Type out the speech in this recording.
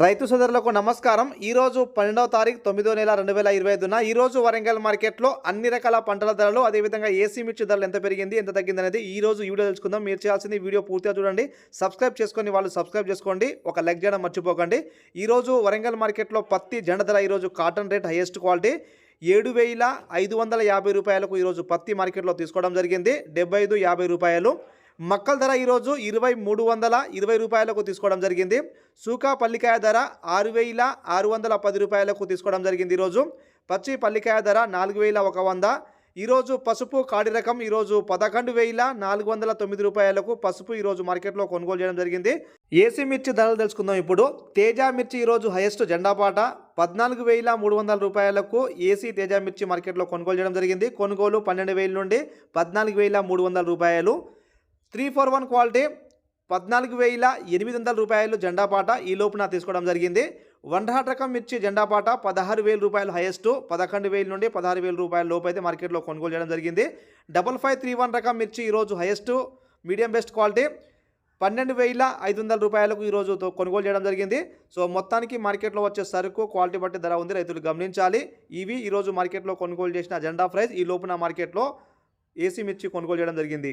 రైతు సోదరులకు నమస్కారం. ఈరోజు పన్నెండవ తారీఖు తొమ్మిదో నెల రెండు వేల ఇరవై ఐదున ఈరోజు వరంగల్ మార్కెట్లో అన్ని రకాల పంటల ధరలు అదేవిధంగా ఏసీ మిర్చి ధరలు ఎంత పెరిగింది ఎంత తగ్గింది అనేది ఈ రోజు ఈ వీడియో తెలుసుకుందాం. మీరు చేయాల్సింది వీడియో పూర్తిగా చూడండి. సబ్స్క్రైబ్ చేసుకొని వాళ్ళు సబ్స్క్రైబ్ చేసుకోండి. ఒక లైక్ చేయడం మర్చిపోకండి. ఈరోజు వరంగల్ మార్కెట్లో పత్తి జెండ ధర ఈరోజు కాటన్ రేట్ హైయెస్ట్ క్వాలిటీ. ఏడు వేల ఐదు వందల యాభై రూపాయలకు ఈరోజు పత్తి మార్కెట్లో తీసుకోవడం జరిగింది. డెబ్బై ఐదు యాభై రూపాయలు. మక్కల ధర ఈరోజు ఇరవై మూడు వందల ఇరవై రూపాయలకు తీసుకోవడం జరిగింది. సూకా పల్లికాయ ధర ఆరు వేల ఆరు వందల పది రూపాయలకు తీసుకోవడం జరిగింది ఈరోజు. పచ్చి పల్లికాయ ధర నాలుగు వేల ఒక వంద. ఈరోజు పసుపు కాడి రకం ఈరోజు పదకొండు వేల నాలుగు వందల తొమ్మిది రూపాయలకు పసుపు ఈరోజు మార్కెట్లో కొనుగోలు చేయడం జరిగింది. ఏసీ మిర్చి ధరలు తెలుసుకుందాం ఇప్పుడు. తేజ మిర్చి ఈరోజు హైయెస్ట్ జెండాపాట పద్నాలుగు వేల మూడు వందల రూపాయలకు ఏసీ తేజ మిర్చి మార్కెట్లో కొనుగోలు చేయడం జరిగింది. కొనుగోలు పన్నెండు వేల నుండి పద్నాలుగు వేల మూడు వందల రూపాయలు. త్రీ ఫోర్ వన్ క్వాలిటీ పద్నాలుగు వేల ఎనిమిది వందల రూపాయలు జెండాపాట ఈ లోపున తీసుకోవడం జరిగింది. వన్ హాట్ రకం మిర్చి జెండాపాట పదహారు వేల రూపాయలు హైయెస్ట్ పదకొండు వేల నుండి పదహారు వేల రూపాయల లోపు అయితే మార్కెట్లో కొనుగోలు చేయడం జరిగింది. డబల్ ఫైవ్ త్రీ వన్ రకం మిర్చి ఈరోజు హైయెస్ట్ మీడియం బెస్ట్ క్వాలిటీ పన్నెండు వేల ఐదు వందల రూపాయలకు ఈరోజు కొనుగోలు చేయడం జరిగింది. సో మొత్తానికి మార్కెట్లో వచ్చే సరుకు క్వాలిటీ బట్టి ధర ఉంది రైతులు గమనించాలి. ఇవి ఈరోజు మార్కెట్లో కొనుగోలు చేసిన జెండా ప్రైస్ ఈ లోపున మార్కెట్లో ఏసీ మిర్చి కొనుగోలు చేయడం జరిగింది.